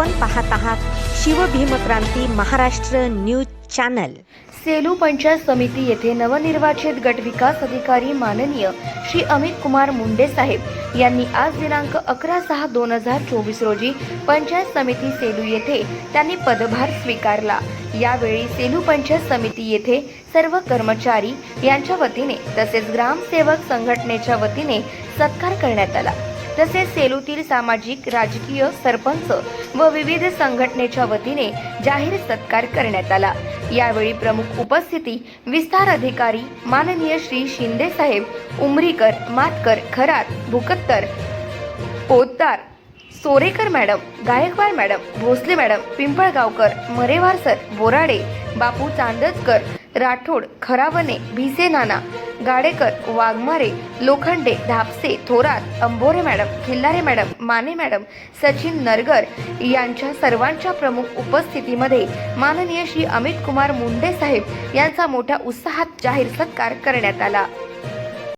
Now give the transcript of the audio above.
आपण पाहत आहात शिवभीमक्रांती महाराष्ट्र न्यूज चॅनल. सेलू पंचायत समिती येथे नवनिर्वाचित गट विकास अधिकारी माननीय श्री अमित कुमार मुंडे साहेब यांनी आज दिनांक अकरा सहा दोन हजार चोवीस रोजी पंचायत समिती सेलू येथे त्यांनी पदभार स्वीकारला. यावेळी सेलू पंचायत समिती येथे सर्व कर्मचारी यांच्या वतीने तसेच ग्रामसेवक संघटनेच्या वतीने सत्कार करण्यात आला. तसेच सेलूतील सामाजिक राजकीय सरपंच व विविध संघटनेच्या वतीने जाहीर सत्कार करण्यात आला. यावेळी प्रमुख उपस्थिती विस्तार अधिकारी माननीय श्री शिंदे साहेब Umrikar Matkar Kharat Bhukattar Potdar Sorekar madam Gaikwad madam Bhosale madam Pimpalgaonkar Marewar sir Borade Bapu Chandjkar Rathod Kharawane Bhise Nana Gadekar Waghmare Lokhande Dhapse Thorat Ambore madam Khillare madam Mane madam Sachin Nargar यांच्या सर्वांच्या प्रमुख उपस्थितीमध्ये माननीय श्री अमित कुमार मुंडे साहेब यांचा मोठ्या उत्साहात जाहीर सत्कार करण्यात आला.